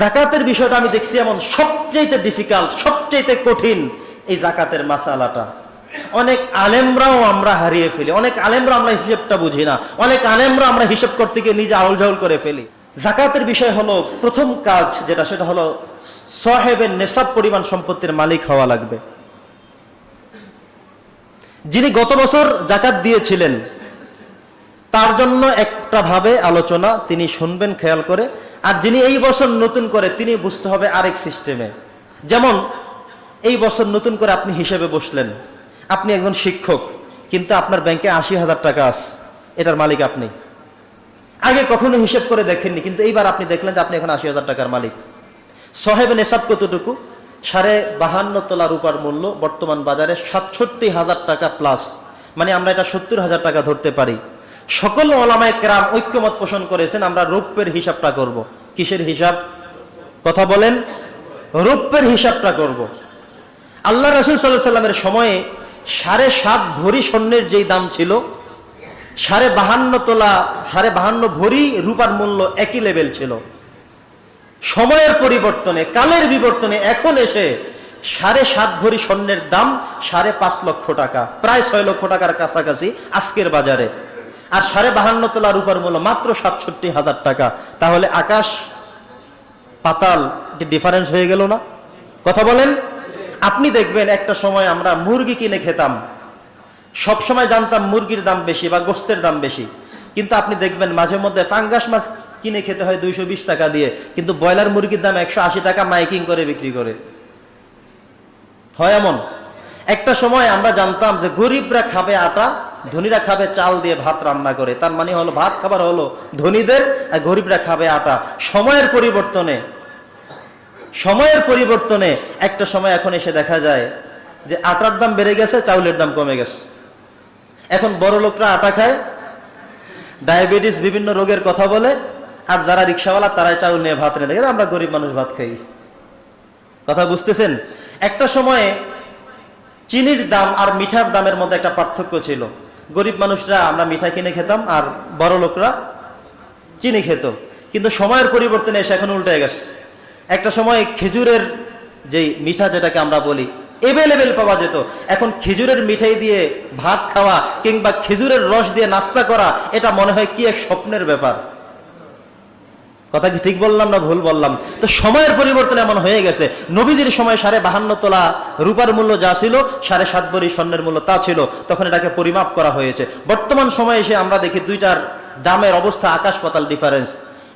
জাকাতের বিষয়টা আমি দেখছি এমন সবচাইতে ডিফিকাল্ট সবচাইতে কঠিন এই জাকাতের মাসালাটা। অনেক আলেমরাও আমরা হারিয়ে ফেলি, অনেক আলেমরা আমরা হিসেবটা বুঝি না, অনেক আলেমরা আমরা হিসেব করতে গিয়ে নিজে আউল ঝাউল করে ফেলি। জাকাতের বিষয় হলো প্রথম কাজ যেটা, সেটা হলো সাহেবের নেশাব পরিমাণ সম্পত্তির মালিক হওয়া লাগবে। যিনি গত বছর জাকাত দিয়েছিলেন তার জন্য একটা ভাবে আলোচনা তিনি শুনবেন, খেয়াল করে। আর যিনি এই বছর নতুন করে, তিনি বুঝতে হবে আরেক সিস্টেমে। যেমন, এই বছর নতুন করে আপনি হিসেবে বসলেন। আপনি একজন শিক্ষক, কিন্তু আপনার ব্যাংকে আশি হাজার টাকা আস, এটার মালিক আপনি। আগে কখনো হিসেব করে দেখেননি, কিন্তু এইবার আপনি দেখলেন যে আপনি এখন আশি হাজার টাকার মালিক। সাহেব নেশাব কতটুকু? সাড়ে বাহান্ন তোলা রূপার মূল্য, বর্তমান বাজারে সাতষট্টি হাজার টাকা প্লাস মানে আমরা এটা সত্তর হাজার টাকা ধরতে পারি। সকল ওলামায় কেরাম ঐক্যমত পোষণ করেছেন, আমরা রৌপ্যের হিসাবটা করব। কিসের হিসাব কথা বলেন, রৌপ্যের হিসাবটা করব। আল্লাহ রসুল সাল্লাহ সাল্লামের সময়ে সাড়ে সাত ভরি স্বর্ণের যেই দাম ছিল, সাড়ে বাহান্ন তোলা, সাড়ে বাহান্ন ভরি রূপার মূল্য একই লেভেল ছিল সময়ের পরিবর্তনে, কালের বিবর্তনে এখন এসে সাড়ে সাত ভরি স্বর্ণের দাম সাড়ে পাঁচ লক্ষ টাকা, প্রায় ছয় লক্ষ টাকার কাছাকাছি আজকের বাজারে আর সাড়ে বাহান্ন তোলা রূপার মূল্য মাত্র সাতষট্টি হাজার টাকা। তাহলে আকাশ, পাতাল ডিফারেন্স হয়ে গেল না? কথা বলেন? আপনি দেখবেন একটা সময় আমরা মুরগি কিনে খেতাম। সব সময় জানতাম মুরগির দাম বেশি বা গোস্তের দাম বেশি। কিন্তু আপনি দেখবেন মাঝে মধ্যে ফাঙ্গাস মাছ কিনে খেতে হয় দুইশো বিশ টাকা দিয়ে, কিন্তু ব্রয়লার মুরগির দাম একশো আশি টাকা মাইকিং করে বিক্রি করে। হয় এমন? একটা সময় আমরা জানতাম যে গরিবরা খাবে আটা ধনীরা খাবে চাল দিয়ে ভাত রান্না করে। তার মানে হলো ভাত খাবার হলো ধনীদের আর গরিবরা খাবে আটা। সময়ের পরিবর্তনে সময়ের পরিবর্তনে একটা সময় এখন এসে দেখা যায় যে আটার দাম বেড়ে গেছে, চাউলের দাম কমে গেছে। এখন বড় লোকরা আটা খায়, ডায়াবেটিস বিভিন্ন রোগের কথা বলে, আর যারা রিক্সাওয়ালা তারাই চাউল নিয়ে ভাত নিয়ে দেখে আমরা গরিব মানুষ ভাত খাই। কথা বুঝতেছেন? একটা সময়ে চিনির দাম আর মিঠার দামের মধ্যে একটা পার্থক্য ছিল। গরিব মানুষরা আমরা মিঠাই কিনে খেতাম আর বড় লোকরা চিনি খেত। কিন্তু সময়ের পরিবর্তনে এসে এখন উল্টে গেছে। একটা সময় খেজুরের যেই মিঠা যেটাকে আমরা বলি এভেলেবেল পাওয়া যেত। এখন খেজুরের মিঠাই দিয়ে ভাত খাওয়া কিংবা খেজুরের রস দিয়ে নাস্তা করা, এটা মনে হয় কি এক স্বপ্নের ব্যাপার। কথা কি ঠিক বললাম না ভুল বললাম? তো সময়ের পরিবর্তন এমন হয়ে গেছে। নবীদের সময় সাড়ে বাহান্ন তোলা রূপার মূল্য যা ছিল, সাড়ে সাত বড়ি স্বর্ণের মূল্য তা ছিল। তখন এটাকে পরিমাপ করা হয়েছে। বর্তমান সময়ে এসে আমরা দেখি দুইটার দামের অবস্থা আকাশ পাতাল ডিফারেন্স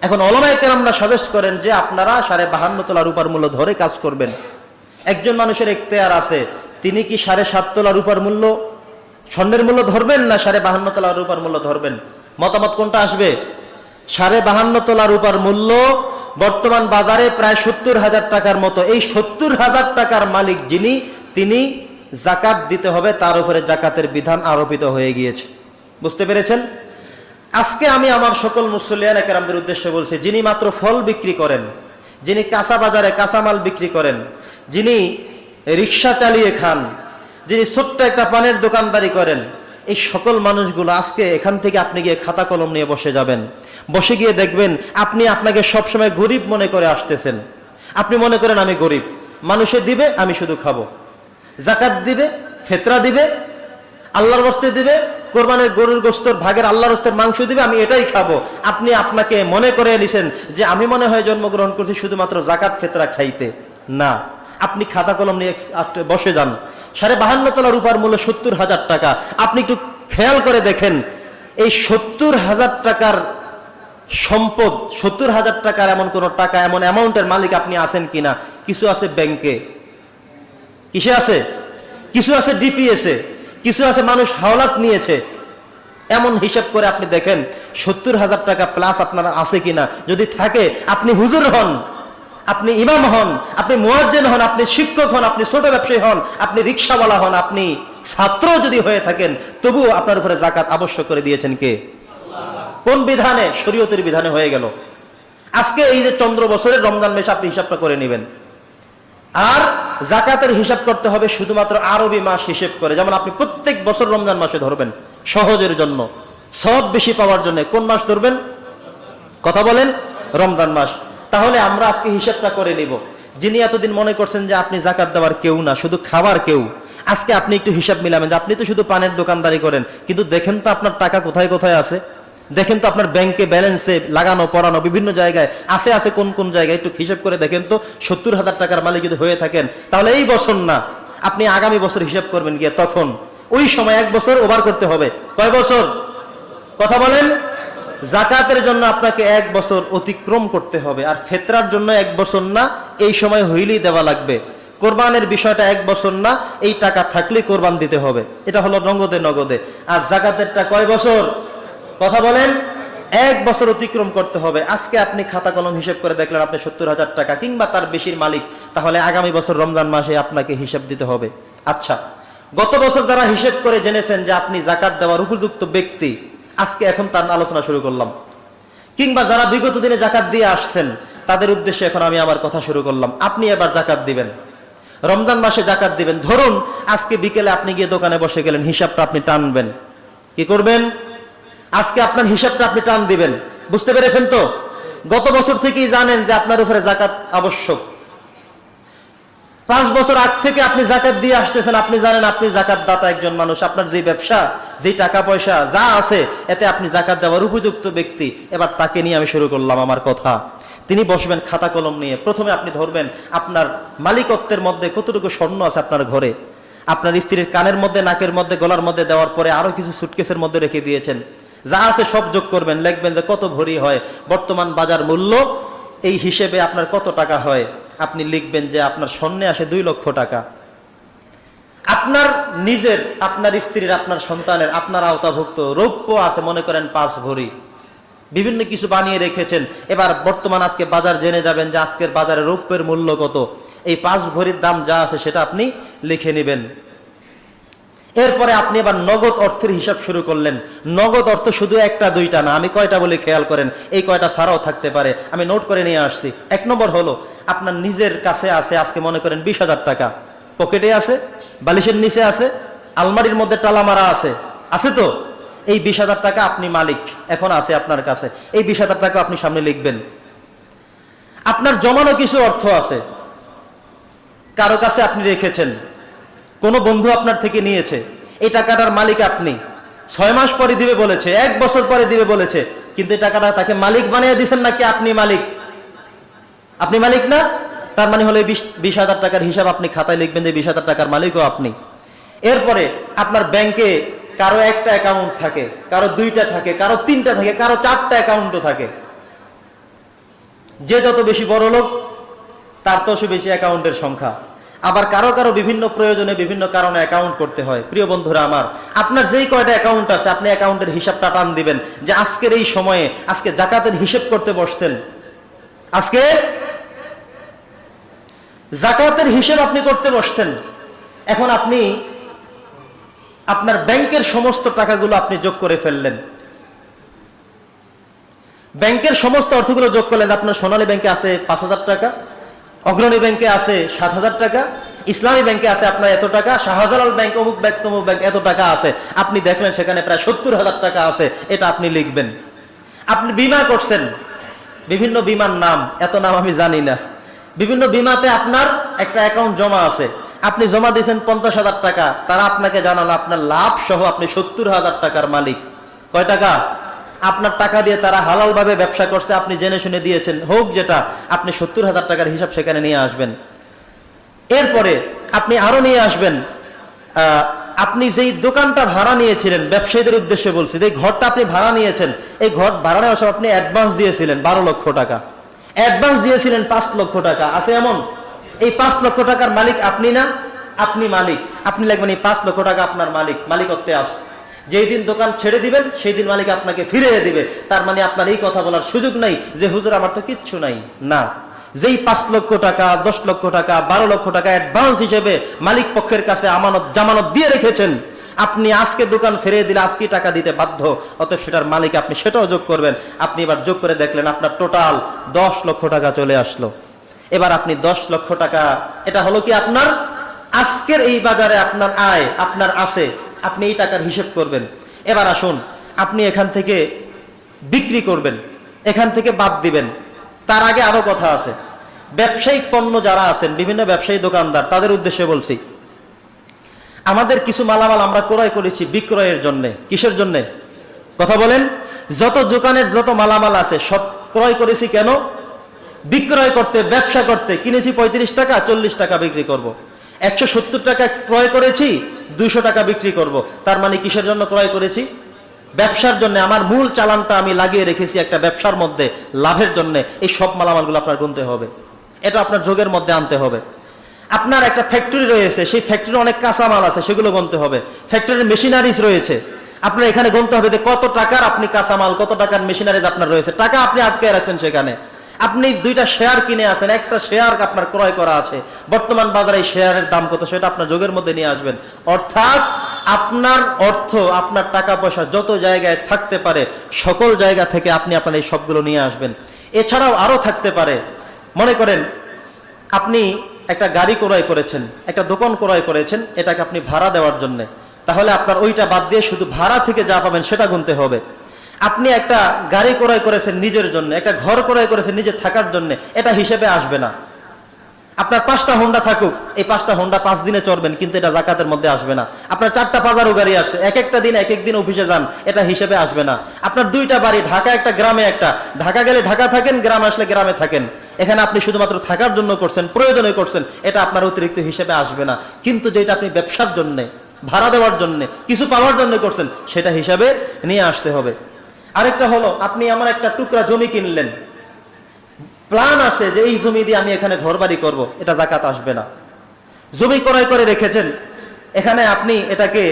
এখন অলমায়কের আমরা সাজেস্ট করেন যে আপনারা সাড়ে বাহান্ন তোলা রূপার মূল্য ধরে কাজ করবেন। একজন মানুষের এখতেয়ার আছে, তিনি কি সাড়ে সাত তোলা রূপার মূল্য, স্বর্ণের মূল্য ধরবেন না সাড়ে বাহান্ন তোলা রূপার মূল্য ধরবেন? মতামত কোনটা আসবে? সাড়ে বাহান্ন তোলা রূপার মূল্য, বর্তমান বাজারে প্রায় সত্তর হাজার টাকার মতো। এই সত্তর হাজার টাকার মালিক যিনি, তিনি জাকাত দিতে হবে, তার উপরে জাকাতের বিধান আরোপিত হয়ে গিয়েছে। বুঝতে পেরেছেন? আজকে আমি আমার সকল মুসলিয়ান একরামদের উদ্দেশ্যে বলছি, যিনি মাত্র ফল বিক্রি করেন, যিনি কাঁচা বাজারে কাঁচামাল বিক্রি করেন, যিনি রিক্সা চালিয়ে খান, যিনি ছোট্ট একটা পানের দোকানদারি করেন এই সকল মানুষগুলো আজকে এখান থেকে আপনি গিয়ে খাতা কলম নিয়ে বসে যাবেন। বসে গিয়ে দেখবেন আপনি আপনাকে সবসময় গরিব মনে করে আসতেছেন। আপনি মনে করেন, আমি গরিব। মানুষে দিবে, আমি শুধু খাব। জাকাত দিবে, ফেতরা দিবে, আল্লাহর বস্তে দিবে, কোরবানের গরুর গোস্তর ভাগের আল্লাহর হস্তের মাংস দিবে, আমি এটাই খাব। আপনি আপনাকে মনে করে নিছেন যে, আমি মনে হয় জন্মগ্রহণ করছি শুধুমাত্র জাকাত ফেতরা খাইতে। না। আপনি খাতা কলম নিয়ে বসে যান। সাড়ে বাহান্ন তলা রূপার মূল্য সত্তর হাজার টাকা। আপনি একটু খেয়াল করে দেখেন, এই সত্তর হাজার টাকার সম্পদ, সত্তর হাজার টাকার এমন কোন টাকা, এমন অ্যামাউন্টের মালিক আপনি আছেন কিনা? কিছু আছে ব্যাংকে। কিসে আছে? কিছু আছে ডিপিএসে কিছু আছে মানুষ হাওলাত নিয়েছে। এমন হিসাব করে আপনি দেখেন, সত্তর হাজার টাকা প্লাস আপনার আছে কিনা? যদি থাকে, আপনি হুজুর হন। আপনি ইমাম হন, আপনি মুয়াজ্জেন হন, আপনি শিক্ষক হন, আপনি ছোট ব্যবসায়ী হন, আপনি রিক্সাওয়ালা হন, আপনি ছাত্র যদি হয়ে থাকেন, তবুও আপনার উপরে জাকাত আবশ্যক করে দিয়েছেন কে? কোন বিধানে? শরীয়তের বিধানে হয়ে গেল। আজকে এই যে চন্দ্র বছরের রমজান মাসে আপনি হিসাবটা করে নেবেন। আর জাকাতের হিসাব করতে হবে শুধুমাত্র আরবি মাস হিসেব করে। যেমন আপনি প্রত্যেক বছর রমজান মাসে ধরবেন, সহজের জন্য। সব বেশি পাওয়ার জন্য কোন মাস ধরবেন? কথা বলেন, রমজান মাস। তাহলে আমরা আজকে হিসেবটা করে নিব। যিনি এতদিন মনে করছেন যে আপনি জাকাত দেওয়ার কেউ না, শুধু খাবার কেউ। আজকে আপনি একটু হিসাব মিলাবেন যে আপনি তো শুধু পানের দোকানদারি করেন, কিন্তু দেখেন তো আপনার টাকা কোথায় কোথায় আছে। দেখেন তো আপনার ব্যাংকে ব্যালেন্সে লাগানো, পড়ানো বিভিন্ন জায়গায় আছে আছে কোন কোন জায়গায় একটু হিসাব করে দেখেন তো সত্তর হাজার টাকার মালিক যদি হয়ে থাকেন, তাহলে এই বছর না, আপনি আগামী বছর হিসাব করবেন গিয়ে তখন। ওই সময় এক বছর ওভার করতে হবে। কয় বছর? কথা বলেন। জাকাতের জন্য আপনাকে এক বছর অতিক্রম করতে হবে। আর ফেতরার জন্য এক বছর না, এই সময় হইলেই দেওয়া লাগবে। কোরবানের বিষয়টা এক বছর না, এই টাকা থাকলে কোরবান দিতে হবে। এটা হলো নগদে নগদে। আর জাকাতেরটা কয় বছর? কথা বলেন। এক বছর অতিক্রম করতে হবে। আজকে আপনি খাতা কলম হিসেব করে দেখলেন আপনি সত্তর হাজার টাকা কিংবা তার বেশির মালিক, তাহলে আগামী বছর রমজান মাসে আপনাকে হিসাব দিতে হবে। আচ্ছা গত বছর যারা হিসেব করে জেনেছেন যে আপনি জাকাত দেওয়ার উপযুক্ত ব্যক্তি আজকে এখন তার আলোচনা শুরু করলাম। কিংবা যারা বিগত দিনে জাকাত দিয়ে আসছেন, তাদের উদ্দেশ্যে এখন আমি আমার কথা শুরু করলাম। আপনি এবার জাকাত দিবেন। রমজান মাসে জাকাত দিবেন। ধরুন, আজকে বিকেলে আপনি গিয়ে দোকানে বসে গেলেন, হিসাবটা আপনি টানবেন। কি করবেন? আজকে আপনার হিসাবটা আপনি টান দিবেন। বুঝতে পেরেছেন তো? গত বছর থেকেই জানেন যে আপনার উপরে জাকাত আবশ্যক। পাঁচ বছর আগ থেকে আপনি জাকাত দিয়ে আসতেছেন, আপনি জানেন আপনি জাকাত দাতা একজন মানুষ, আপনার যে ব্যবসা যে টাকা পয়সা যা আছে, এতে আপনি জাকাত দেওয়ার উপযুক্ত ব্যক্তি। এবার তাকে নিয়ে আমি শুরু করলাম আমার কথা। তিনি বসবেন খাতা কলম নিয়ে। প্রথমে আপনি ধরবেন আপনার মালিকত্বের মধ্যে কতটুকু স্বর্ণ আছে আপনার ঘরে। আপনার স্ত্রীর কানের মধ্যে, নাকের মধ্যে, গলার মধ্যে দেওয়ার পরে আরও কিছু সুটকেসের মধ্যে রেখে দিয়েছেন। যা আছে সব যোগ করবেন, লিখবেন যে কত ভরি হয়। বর্তমান বাজার মূল্য এই হিসেবে আপনার কত টাকা হয়? আপনি লিখবেন যে আপনার স্বর্ণে আসে দুই লক্ষ টাকা। আপনার নিজের, আপনার স্ত্রীর, আপনার সন্তানের, আপনার আওতাভুক্ত রৌপ্য আছে, মনে করেন পাঁচ ভরি। বিভিন্ন কিছু বানিয়ে রেখেছেন। এবার বর্তমান আজকে বাজার জেনে যাবেন যে আজকের বাজারে রৌপ্যের মূল্য কত। এই পাঁচ ভরির দাম যা আছে সেটা আপনি লিখে নেবেন। এরপরে আপনি এবার নগদ অর্থের হিসাব শুরু করলেন। নগদ অর্থ শুধু একটা, দুইটা না, আমি কয়টা বলে খেয়াল করেন? এই কয়টা ছাড়াও থাকতে পারে। আমি নোট করে নিয়ে আসছি। এক নম্বর হলো, আপনার নিজের কাছে আছে, আজকে মনে করেন বিশ হাজার টাকা। পকেটে আছে, বালিশের নিচে আছে, আলমারির মধ্যে টালা মারা আছে। আছে তো? এই বিশ হাজার টাকা আপনি মালিক, এখন আছে আপনার কাছে। এই বিশ হাজার টাকা আপনি সামনে লিখবেন। আপনার জমানো কিছু অর্থ আছে। কারও কাছে আপনি রেখেছেন। কোনো বন্ধু আপনার থেকে নিয়েছে, এই টাকাটার মালিক আপনি। ছয় মাস পরে দিবে বলেছে, এক বছর পরে দিবে বলেছে, কিন্তু এই টাকাটা তাকে মালিক বানিয়ে দিচ্ছেন নাকি আপনি মালিক? আপনি মালিক না? তার মানে হলো বিশ হাজার টাকার হিসাব আপনি খাতায় লিখবেন যে বিশ হাজার টাকার মালিকও আপনি। এরপরে আপনার ব্যাংকে কারও একটা অ্যাকাউন্ট থাকে, কারও দুইটা থাকে, কারও তিনটা থাকে, কারও চারটা অ্যাকাউন্টও থাকে। যে যত বেশি বড় লোক, তার তত বেশি অ্যাকাউন্টের সংখ্যা। আবার কারও কারও বিভিন্ন প্রয়োজনে বিভিন্ন কারণে অ্যাকাউন্ট করতে হয়। প্রিয় বন্ধুরা আমার, আপনার যেই কয়টা অ্যাকাউন্ট আছে, আপনি অ্যাকাউন্টের হিসাবটা টান দিবেন যে আজকের এই সময়ে, আজকে জাকাতের হিসেব করতে বসছেন। আজকে জাকাতের হিসেব আপনি করতে বসছেন। এখন আপনি আপনার ব্যাংকের সমস্ত টাকাগুলো আপনি যোগ করে ফেললেন। ব্যাংকের সমস্ত অর্থগুলো যোগ করলেন। আপনার সোনালী ব্যাংকে আছে পাঁচ হাজার টাকা অগ্রণী ব্যাংকে আছে সাত হাজার টাকা, ইসলামী ব্যাংকে আছে আপনার এত টাকা, শাহজালাল ব্যাংক, অমুক ব্যাংক, তমুক ব্যাংক, এত টাকা আছে। আপনি দেখলেন সেখানে প্রায় সত্তর হাজার টাকা আছে, এটা আপনি লিখবেন। আপনি বিমা করছেন, বিভিন্ন বিমার নাম, এত নাম আমি জানি না। বিভিন্ন বিমাতে আপনার একটা অ্যাকাউন্ট জমা আছে, আপনি জমা দিয়েছেন পঞ্চাশ হাজার টাকা, তারা আপনাকে জানালো, আপনার লাভ সহ আপনি সত্তর হাজার টাকার মালিক। কয় টাকা? আপনার টাকা দিয়ে তারা হালাল ভাবে ব্যবসা করছে, আপনি জেনে শুনে দিয়েছেন। হোক যেটা, আপনি সত্তর হাজার টাকার হিসাব সেখানে নিয়ে আসবেন। এরপরে আপনি আরও নিয়ে আসবেন আপনি যেই দোকানটা ভাড়া নিয়েছিলেন, ব্যবসায়ীদের উদ্দেশ্যে বলছি যে ঘরটা আপনি ভাড়া নিয়েছেন, এই ঘর ভাড়া নেওয়ার সময় আপনি অ্যাডভান্স দিয়েছিলেন বারো লক্ষ টাকা। অ্যাডভান্স দিয়েছিলেন পাঁচ লক্ষ টাকা। আছে এমন? এই পাঁচ লক্ষ টাকার মালিক আপনি না? আপনি মালিক। আপনি লাগবেন এই পাঁচ লক্ষ টাকা আপনার মালিক, মালিকত্বে আস। যেই দিন দোকান ছেড়ে দিবেন, সেই দিন মালিক আপনাকে ফিরিয়ে দিবে। তার মানে আপনার এই কথা বলার সুযোগ নাই যে, হুজুর, আমার তো কিচ্ছু নাই। না। যেই পাঁচ লক্ষ টাকা, দশ লক্ষ টাকা, বারো লক্ষ টাকা অ্যাডভান্স হিসেবে মালিক পক্ষের কাছে আমানত, জামানত দিয়ে রেখেছেন, আপনি আজকে দোকান ফিরিয়ে দিলে আজকে টাকা দিতে বাধ্য। অতএব সেটার মালিক আপনি সেটাও যোগ করবেন। আপনি এবার যোগ করে দেখলেন আপনার টোটাল দশ লক্ষ টাকা চলে আসলো। এবার আপনি দশ লক্ষ টাকা, এটা হলো কি আপনার? আজকের এই বাজারে আপনার আয়, আপনার আছে আপনি এই টাকার হিসেব করবেন। এবার আসুন, আপনি এখান থেকে বিক্রি করবেন, এখান থেকে বাদ দিবেন। তার আগে আরও কথা আছে। ব্যবসায়িক পণ্য যারা আছেন, বিভিন্ন ব্যবসায়ী দোকানদার, তাদের উদ্দেশ্যে বলছি, আমাদের কিছু মালামাল আমরা ক্রয় করেছি বিক্রয়ের জন্য। কিসের জন্য? কথা বলেন, যত দোকানের যত মালামাল আছে, সব ক্রয় করেছি কেন? বিক্রয় করতে, ব্যবসা করতে কিনেছি পঁয়ত্রিশ টাকা, চল্লিশ টাকা বিক্রি করব। একশো সত্তর টাকা ক্রয় করেছি, দুইশো টাকা বিক্রি করব। তার মানে কিসের জন্য ক্রয় করেছি? ব্যবসার জন্য। আমার মূল চালানটা আমি লাগিয়ে রেখেছি একটা ব্যবসার মধ্যে, লাভের জন্য। এই সব মালামালগুলো আপনার গুনতে হবে। এটা আপনার যোগের মধ্যে আনতে হবে। আপনার একটা ফ্যাক্টরি রয়েছে, সেই ফ্যাক্টরি অনেক কাঁচামাল আছে, সেগুলো গুনতে হবে। ফ্যাক্টরির মেশিনারিজ রয়েছে। আপনার এখানে গুনতে হবে যে কত টাকার আপনি কাঁচামাল, কত টাকার মেশিনারিজ আপনার রয়েছে। টাকা আপনি আটকে রাখছেন সেখানে। আপনি দুইটা শেয়ার কিনে আছেন, একটা শেয়ার আপনার ক্রয় করা আছে। বর্তমান বাজারে এই শেয়ারের দাম কত, সেটা আপনার যোগের মধ্যে নিয়ে আসবেন। অর্থাৎ আপনার অর্থ, আপনার টাকা পয়সা যত জায়গায় থাকতে পারে, সকল জায়গা থেকে আপনি আপনার এই সবগুলো নিয়ে আসবেন। এছাড়াও আরও থাকতে পারে। মনে করেন, আপনি একটা গাড়ি ক্রয় করেছেন, একটা দোকান ক্রয় করেছেন, এটাকে আপনি ভাড়া দেওয়ার জন্য। তাহলে আপনার ওইটা বাদ দিয়ে শুধু ভাড়া থেকে যা পাবেন সেটা গুনতে হবে। আপনি একটা গাড়ি ক্রয় করেছেন নিজের জন্য, একটা ঘর ক্রয় করেছেন নিজের থাকার জন্য, এটা হিসেবে আসবে না। আপনার পাঁচটা হোন্ডা থাকুক, এই পাঁচটা হোন্ডা পাঁচ দিনে চড়বেন, কিন্তু এটা জাকাতের মধ্যে আসবে না। আপনার চারটা পাজারও গাড়ি আসে, এক একটা দিন, এক এক দিন অফিসে যান, এটা হিসেবে আসবে না। আপনার দুইটা বাড়ি, ঢাকা একটা, গ্রামে একটা। ঢাকা গেলে ঢাকা থাকেন, গ্রামে আসলে গ্রামে থাকেন। এখানে আপনি শুধুমাত্র থাকার জন্য করছেন, প্রয়োজনে করছেন, এটা আপনার অতিরিক্ত হিসেবে আসবে না। কিন্তু যেটা আপনি ব্যবসার জন্যে, ভাড়া দেওয়ার জন্য, কিছু পাওয়ার জন্য করছেন, সেটা হিসাবে নিয়ে আসতে হবে। আরেকটা হলো, আপনি আমার একটা টুকরা জমি কিনলেন। প্ল্যান আছে যে এই জমি দিয়ে আমি এখানে ঘর বাড়ি করব, এটা জাকাত আসবে না। জমি ক্রয় করে রেখেছেন, এখানে আপনি এটাকে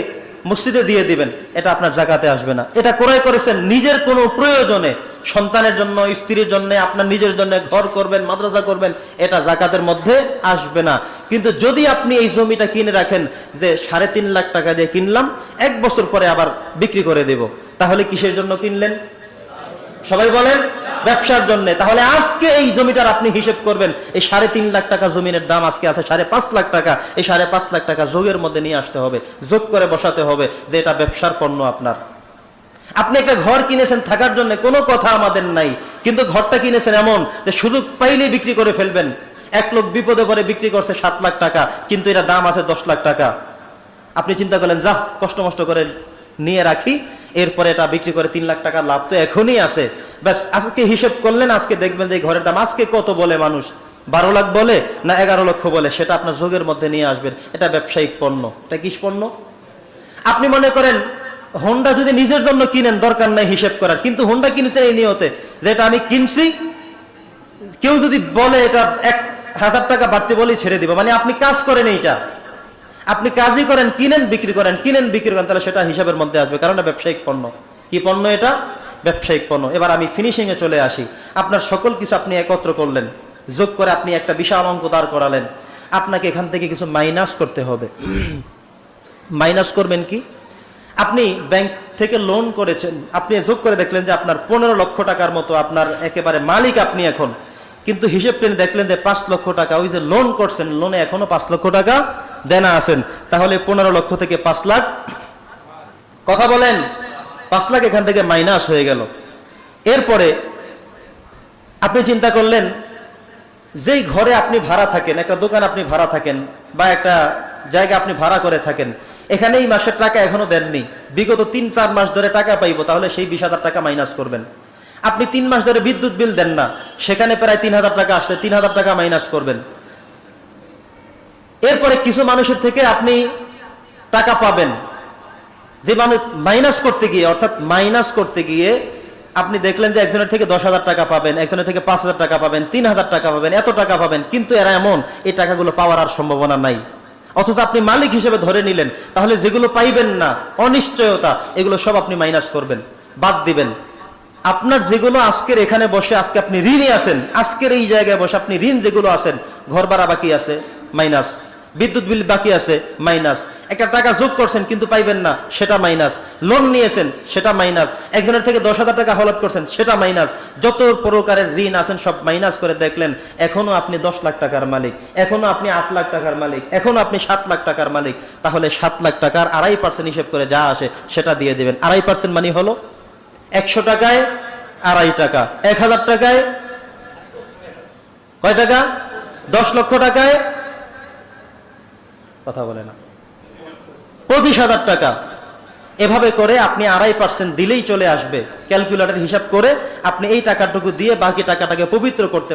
মসজিদে দিয়ে দিবেন, এটা আপনার জাকাতে আসবে না। এটা ক্রয় করেছেন নিজের কোনো প্রয়োজনে, সন্তানের জন্য, স্ত্রীর জন্য, আপনার নিজের জন্য ঘর করবেন, মাদ্রাসা করবেন, এটা জাকাতের মধ্যে আসবে না। কিন্তু যদি আপনি এই জমিটা কিনে রাখেন, যে সাড়ে তিন লাখ টাকা দিয়ে কিনলাম, এক বছর পরে আবার বিক্রি করে দেব। তাহলে কিসের জন্য কিনলেন? সবাই বলেন, ব্যবসার জন্য। তাহলে আজকে এই জমিটার আপনি হিসেব করবেন, এই সাড়ে তিন লাখ টাকা জমিনের দাম আজকে আছে, সাড়ে পাঁচ লাখ টাকা। এই সাড়ে পাঁচ লাখ টাকা যোগের মধ্যে নিয়ে আসতে হবে, যোগ করে বসাতে হবে যে এটা ব্যবসার পণ্য আপনার। আপনি একটা ঘর কিনেছেন, থাকার জন্য কোনো কথা আমাদের নাই, কিন্তু ঘরটা কিনেছেন এমন যে সুযোগ পাইলেই বিক্রি করে ফেলবেন। এক লোক বিপদে পরে বিক্রি করছে সাত লাখ টাকা, কিন্তু এটা দাম আছে দশ লাখ টাকা। আপনি চিন্তা করলেন যা কষ্ট মষ্ট করে নিয়ে রাখি। এরপরে এটা বিক্রি করে তিন লাখ টাকা লাভ তো এখনই আছে। ব্যাস, আজকে হিসেব করলেন, আজকে দেখবেন যে ঘরের দাম আজকে কত বলে মানুষ? বারো লাখ বলে না এগারো লক্ষ বলে? সেটা আপনার যোগের মধ্যে নিয়ে আসবেন। এটা ব্যবসায়িক পণ্য। এটা কিস পণ্য? আপনি মনে করেন হোন্ডা যদি নিজের জন্য কিনেন, দরকার নাই হিসেব করার। কিন্তু হোন্ডা কিনছে এই নিয়তে। যেটা আমি কিনছি, কেউ যদি বলে এটা এক হাজার টাকা বাড়তে বলেই ছেড়ে দিব। মানে আপনি কাজ করেন এইটা। আপনি কাজই করেন, কিনেন, বিক্রি করেন, কিনেন, বিক্রি করেন, তাহলে সেটা হিসাবের মধ্যে আসবে। কারণ ব্যবসায়িক পণ্য। কি পণ্য এটা? ব্যবসায়িক পণ্য। এবার আমি ফিনিশিং এ চলে আসি। আপনার সকল কিছু আপনি একত্র করলেন। যোগ করে আপনি একটা বিশাল অঙ্ক দাঁড় করালেন। আপনাকে এখান থেকে কিছু মাইনাস করতে হবে। মাইনাস করবেন কি? আপনি ব্যাংক থেকে লোন করেছেন। আপনি যোগ করে দেখলেন যে আপনার পনেরো লক্ষ টাকার মতো আপনার একেবারে মালিক আপনি এখন। কিন্তু হিসেব টেনে দেখলেন যে পাঁচ লক্ষ টাকা, ওই যে লোন করছেন লোনে এখনও পাঁচ লক্ষ টাকা দেনা আছেন, তাহলে পনেরো লক্ষ থেকে পাঁচ লাখ। কথা বলেন, পাঁচ লাখ এখান থেকে মাইনাস হয়ে গেল। এরপরে আপনি চিন্তা করলেন, যেই ঘরে আপনি ভাড়া থাকেন, একটা দোকান আপনি ভাড়া থাকেন বা একটা জায়গা আপনি ভাড়া করে থাকেন এখানে এই মাসের টাকা এখনও দেননি। বিগত তিন, চার মাস ধরে টাকা পাইবো, তাহলে সেই বিশ হাজার টাকা মাইনাস করবেন। আপনি তিন মাস ধরে বিদ্যুৎ বিল দেন না, সেখানে প্রায় তিন হাজার টাকা আসছে, তিন হাজার টাকা মাইনাস করবেন। এরপরে কিছু মানুষের থেকে আপনি টাকা পাবেন। যে মানুষ মাইনাস করতে গিয়ে, অর্থাৎ মাইনাস করতে গিয়ে আপনি দেখলেন যে একজনের থেকে দশ হাজার টাকা পাবেন, একজনের থেকে পাঁচ হাজার টাকা পাবেন, তিন হাজার টাকা পাবেন, এত টাকা পাবেন। কিন্তু এরা এমন, এই টাকাগুলো পাওয়ার আর সম্ভাবনা নাই। অথচ আপনি মালিক হিসেবে ধরে নিলেন, তাহলে যেগুলো পাইবেন না, অনিশ্চয়তা, এগুলো সব আপনি মাইনাস করবেন, বাদ দিবেন। আপনার যেগুলো আজকের এখানে বসে, আজকে আপনি ঋণে আছেন, আজকের এই জায়গায় বসে আপনি ঋণ যেগুলো আছেন ঘর ভাড়া বাকি আছে মাইনাস বিদ্যুৎ বিল বাকি আছে, মাইনাস। একটা টাকা যোগ করছেন কিন্তু পাইবেন না, সেটা মাইনাস। লোন নিয়েছেন, সেটা মাইনাস। একজনের থেকে দশ হাজার টাকা হলট করছেন, সেটা মাইনাস। যত প্রকারের ঋণ আছেন, সব মাইনাস করে দেখলেন, এখনও আপনি দশ লাখ টাকার মালিক, এখনও আপনি আট লাখ টাকার মালিক, এখনও আপনি সাত লাখ টাকার মালিক। তাহলে সাত লাখ টাকার আড়াই পার্সেন্ট হিসেব করে যা আসে, সেটা দিয়ে দেবেন। আড়াই পার্সেন্ট মানে হলো একশো টাকায় আড়াই টাকা, এক হাজার টাকায় কয় টাকা? দশ লক্ষ টাকায় কথা বলে না। পঁচিশ হাজার টাকা। এভাবে করে আপনি আড়াই পার্সেন্ট দিলেই চলে আসবে। ক্যালকুলেটার হিসাব করে আপনি এই টাকাটুকু দিয়ে বাকি টাকাটাকে পবিত্র করতে